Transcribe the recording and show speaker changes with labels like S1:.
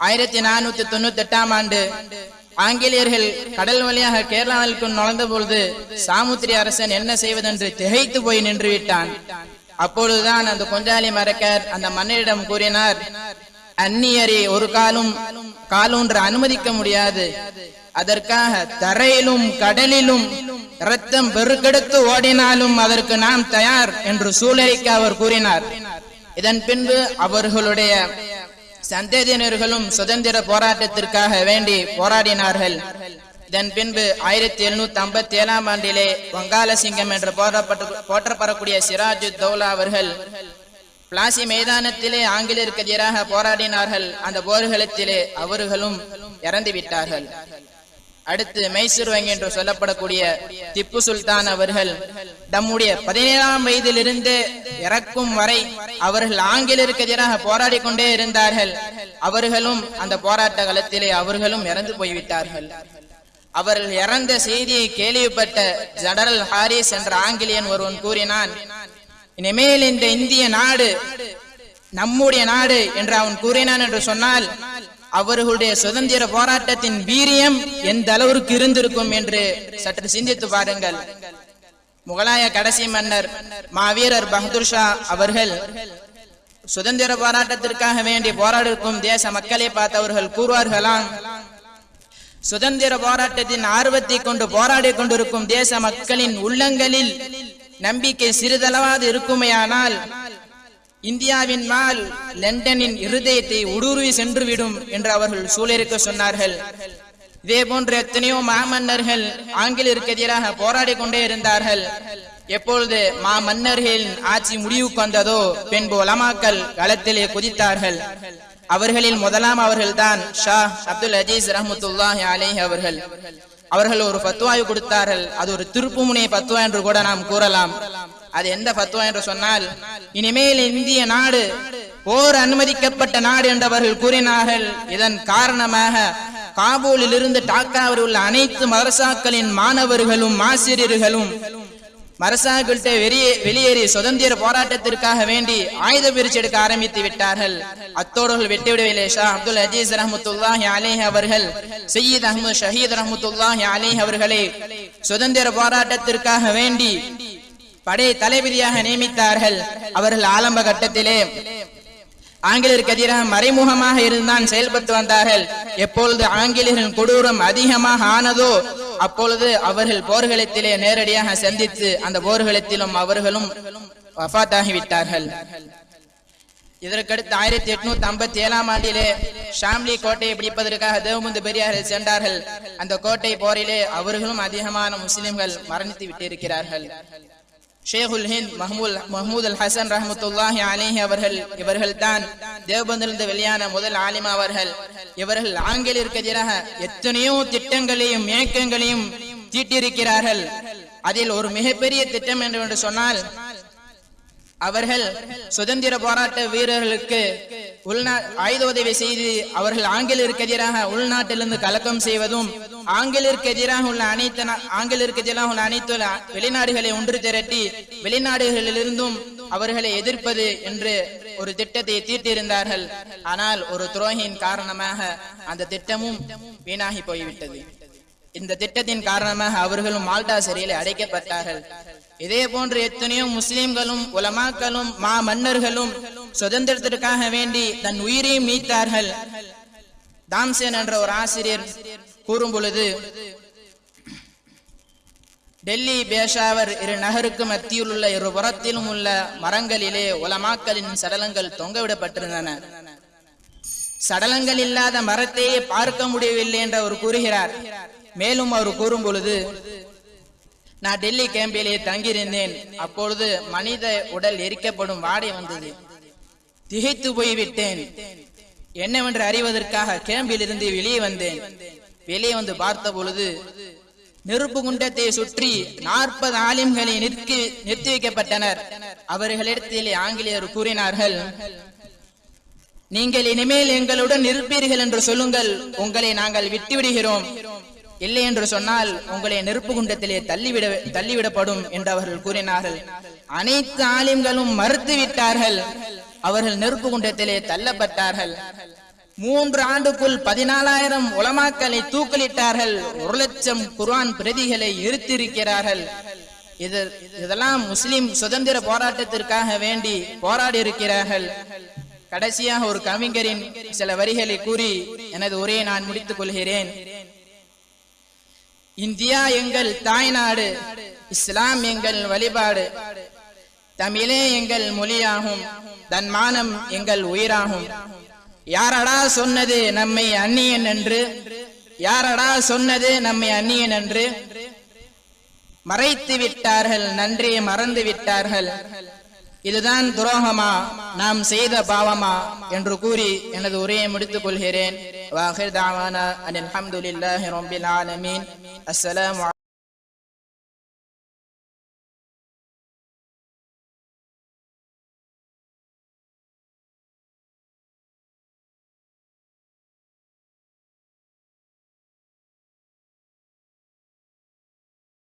S1: ஆயிரத்தி நானூத்தி தொண்ணூத்தி எட்டாம் ஆண்டு ஆங்கிலேயர்கள் கடல் வழியாக கேரளாவிற்கு நுழைந்த பொழுது சாமுத்திரி அரசன் என்ன செய்வதென்று திகைத்து போய் நின்று விட்டான். அப்பொழுதுதான் அந்த கொஞ்சாலி மரக்கர் அந்த மன்னரிடம் கூறினார் அந்நியரை ஒரு காலும் காலூன்ற அனுமதிக்க முடியாது. அதற்காக தரையிலும் கடலிலும் ரத்தம் பெருக்கெடுத்து ஓடினாலும் அதற்கு நாம் தயார் என்று சூழலிக்க அவர் கூறினார். இதன் பின்பு அவர்களுடைய சந்தேதியினர்களும் சுதந்திர போராட்டத்திற்காக வேண்டி போராடினார்கள். இதன் பின்பு ஆயிரத்தி எழுநூத்தி ஐம்பத்தி ஏழாம் ஆண்டிலே வங்காள சிங்கம் என்று போற்றப்பட்டு போற்றப்படக்கூடிய சிராஜு தௌலா அவர்கள் பிளாசி மைதானத்திலே ஆங்கிலேயருக்கு எதிராக போராடினார்கள். அந்த போர்களத்திலே அவர்களும் இறந்து விட்டார்கள் அடுத்து மைசூர் வங்கி என்று சொல்லப்படக்கூடிய திப்பு சுல்தான் அவர்கள் தம்முடைய பதினேழாம் வயதிலிருந்து இறக்கும் வரை அவர்கள் ஆங்கிலேயருக்கு எதிராக போராடி கொண்டே இருந்தார்கள். அவர்களும் அந்த போராட்ட காலத்திலே அவர்களும் இறந்து போய்விட்டார்கள். அவர்கள் இறந்த செய்தியை கேள்விப்பட்ட ஜெனரல் ஹாரிஸ் என்ற ஆங்கிலேயன் ஒருவன் கூறினான் இனிமேல் இந்த இந்திய நாடு நம்முடைய நாடு என்று அவன் கூறினான் என்று சொன்னால் அவர்களுடைய சுதந்திர போராட்டத்தின் வீரியம் எந்த அளவிற்கு இருந்திருக்கும் என்று சற்று சிந்தித்து பாருங்கள். முகலாய கடைசி மன்னர் மாவீரர் பகதூர் ஷா அவர்கள் சுதந்திர போராட்டத்திற்காக வேண்டி போராடிருக்கும் தேச மக்களை பார்த்து அவர்கள் கூறுவார்களாம். சுதந்திர போராட்டத்தின் ஆர்வத்தை கொண்டு போராடி கொண்டிருக்கும் தேச மக்களின் உள்ளங்களில் நம்பிக்கை சிறிதளவாது இருக்குமேயானால் இந்தியாவின் மால் லண்டனின் இருதயத்தை ஊடுருவி சென்றுவிடும் என்று அவர்கள் சூழலுக்கு சொன்னார்கள். இதே போன்று எத்தனையோ மாமன்னர்கள் ஆங்கிலருக்கு எதிராக போராடி கொண்டே இருந்தார்கள். எப்பொழுது மா மன்னர்களின் ஆட்சி முடிவுக்கு வந்ததோ பின்பு உலமாக்கள் களத்திலே குதித்தார்கள். அவர்களில் முதலாம் அவர்கள்தான் ஷா அப்துல் அஜீஸ் ரஹமத்துல்லாஹி அலேஹி அவர்கள். அவர்கள் ஒரு பத்துவாய் கொடுத்தார்கள். அது ஒரு திருப்புமுனை பத்துவா என்று கூட நாம் கூறலாம். அது எந்த பத்துவம் என்று சொன்னால் இனிமேல் இந்திய நாடு போர் அனுமதிக்கப்பட்ட நாடு என்றவர்கள் கூறினார்கள். இதன் காரணமாக காபூலில் இருந்து டாக்காவில் உள்ள அனைத்து மதரசாக்களின் மாணவர்களும் ஆசிரியர்களும் மரசாக்கள்கிட்ட வெளியே வெளியேறி சுதந்திர போராட்டத்திற்காக வேண்டி ஆயுத பிரிச்சு எடுக்க ஆரம்பித்து விட்டார்கள். அத்தோடர்கள் வெட்டிவிடவில்லை. ஷா அப்துல் அஜீஸ் ரஹமத்துல்லாஹி அலேஹ் அவர்கள் சையீத் அஹமது ஷஹீத் ரஹமத்துல்லாஹி அலேஹ் அவர்களை சுதந்திர போராட்டத்திற்காக வேண்டி படை தளபதியாக நியமித்தார்கள். அவர்கள் ஆரம்ப கட்டத்திலே ஆங்கிலருக்கு எதிராக மறைமுகமாக இருந்தான் செயல்பட்டு வந்தார்கள். எப்பொழுது ஆங்கிலேயர்களின் கொடூரம் அதிகமாக ஆனதோ அப்பொழுது அவர்கள் போர்க்களத்திலே நேரடியாக சந்தித்து அந்த போர்க்களத்திலும் அவர்களும் வஃத்தாகிவிட்டார்கள். இதற்கடுத்து ஆயிரத்தி எட்நூத்தி ஐம்பத்தி ஏழாம் ஆண்டிலே ஷாம்லி கோட்டையை பிடிப்பதற்காக தேவமுந்து பெரியார்கள் சென்றார்கள். அந்த கோட்டை போரிலே அவர்களும் அதிகமான முஸ்லிம்கள் மரணித்து விட்டிருக்கிறார்கள். ஷேகுல் ஹிந்த் மஹமூல் மஹமூத் அல் ஹசன் ரஹமத்துல்லாஹி அலேஹி அவர்கள் இவர்கள் தான் தேவபந்திலிருந்து வெளியான முதல் ஆலிமா அவர்கள். இவர்கள் ஆங்கிலிற்கு எதிராக எத்தனையோ திட்டங்களையும் இயக்கங்களையும் தீட்டியிருக்கிறார்கள். அதில் ஒரு மிகப்பெரிய திட்டம் என்று சொன்னால் அவர்கள் சுதந்திர போராட்ட வீரர்களுக்கு உள்நா ஆயுத உதவி செய்து அவர்கள் ஆங்கிலருக்கு எதிராக உள்நாட்டிலிருந்து கலக்கம் செய்வதும் ஆங்கிலருக்கு எதிராக உள்ள அனைத்து ஆங்கிலருக்கு எதிராக உள்ள அனைத்து வெளிநாடுகளை ஒன்று திரட்டி வெளிநாடுகளிலிருந்தும் அவர்களை எதிர்ப்பது என்று ஒரு திட்டத்தை தீட்டியிருந்தார்கள் ஆனால் ஒரு துரோகியின் காரணமாக அந்த திட்டமும் வீணாகி போய்விட்டது. இந்த திட்டத்தின் காரணமாக அவர்களும் மால்டா சிறையில் அடைக்கப்பட்டார்கள். இதே போன்று எத்தனையோ முஸ்லிம்களும் உலமாக்களும் மா மன்னர்களும் சுதந்திரத்திற்காக வேண்டி தன் உயிரையும் நீத்தார்கள். தாம்சேன் என்ற ஒரு ஆசிரியர் கூறும் பொழுது டெல்லி பேஷாவர் இரு நகருக்கு மத்தியில் உள்ள இரு புறத்திலும் உள்ள மரங்களிலே உலமாக்களின் சடலங்கள் தொங்கவிடப்பட்டிருந்தன. சடலங்கள் இல்லாத மரத்தையே பார்க்க முடியவில்லை என்று அவர் கூறுகிறார். மேலும் அவர் கூறும் பொழுது நான் டெல்லி கேம்பிலே தங்கியிருந்தேன். அப்பொழுது மனித உடல் எரிக்கப்படும் வாடை வந்தது. திகைத்து போய்விட்டேன். என்னவென்று அறிவதற்காக கேம்பில் இருந்து வெளியே வந்தேன். வெளியே வந்து பார்த்த பொழுது நெருப்பு குண்டத்தை சுற்றி நாற்பது ஆலிம்களை நிற்கி நிறுத்தி வைக்கப்பட்டனர் அவர்களிடத்திலே ஆங்கிலேயர் கூறினார்கள் நீங்கள் இனிமேல் எங்களுடன் இருப்பீர்கள் என்று சொல்லுங்கள். உங்களை நாங்கள் விட்டுவிடுகிறோம். இல்லை என்று சொன்னால் உங்களை நெருப்பு குண்டத்திலே தள்ளிவிட தள்ளிவிடப்படும் என்று அவர்கள் கூறினார்கள். அனைத்து ஆலிம்களும் மறுத்து விட்டார்கள் அவர்கள் நெருப்பு குண்டத்திலே தள்ளப்பட்டார்கள். மூன்று ஆண்டுக்குள் பதினாலாயிரம் உலமாக்களை தூக்கலிட்டார்கள். ஒரு லட்சம் குர்ஆன் பிரதிகளை எரித்திருக்கிறார்கள் இது இதெல்லாம் முஸ்லிம் சுதந்திர போராட்டத்திற்காக வேண்டி போராடி இருக்கிறார்கள் கடைசியாக ஒரு கவிஞரின் சில வரிகளை கூறி எனது உரையை நான் முடித்துக் கொள்கிறேன். இந்தியா எங்கள் தாய்நாடு இஸ்லாம் எங்கள் வழிபாடு. தமிழே எங்கள் மொழியாகும். தன் மானம் எங்கள் உயிராகும். யாரடா சொன்னது நம்மை அந்நியன் என்று? யாரடா சொன்னது நம்மை அந்நியன் என்று? மறைத்து விட்டார்கள் நன்றி மறந்து விட்டார்கள். இதுதான் துரோகமா? நாம் செய்த பாவமா? என்று கூறி எனது உரையை முடித்துக் கொள்கிறேன். வாஹிர் தாவானா அனில் அல்ஹம்துலில்லாஹி ரப்பில் ஆலமீன். அஸ்ஸலாமு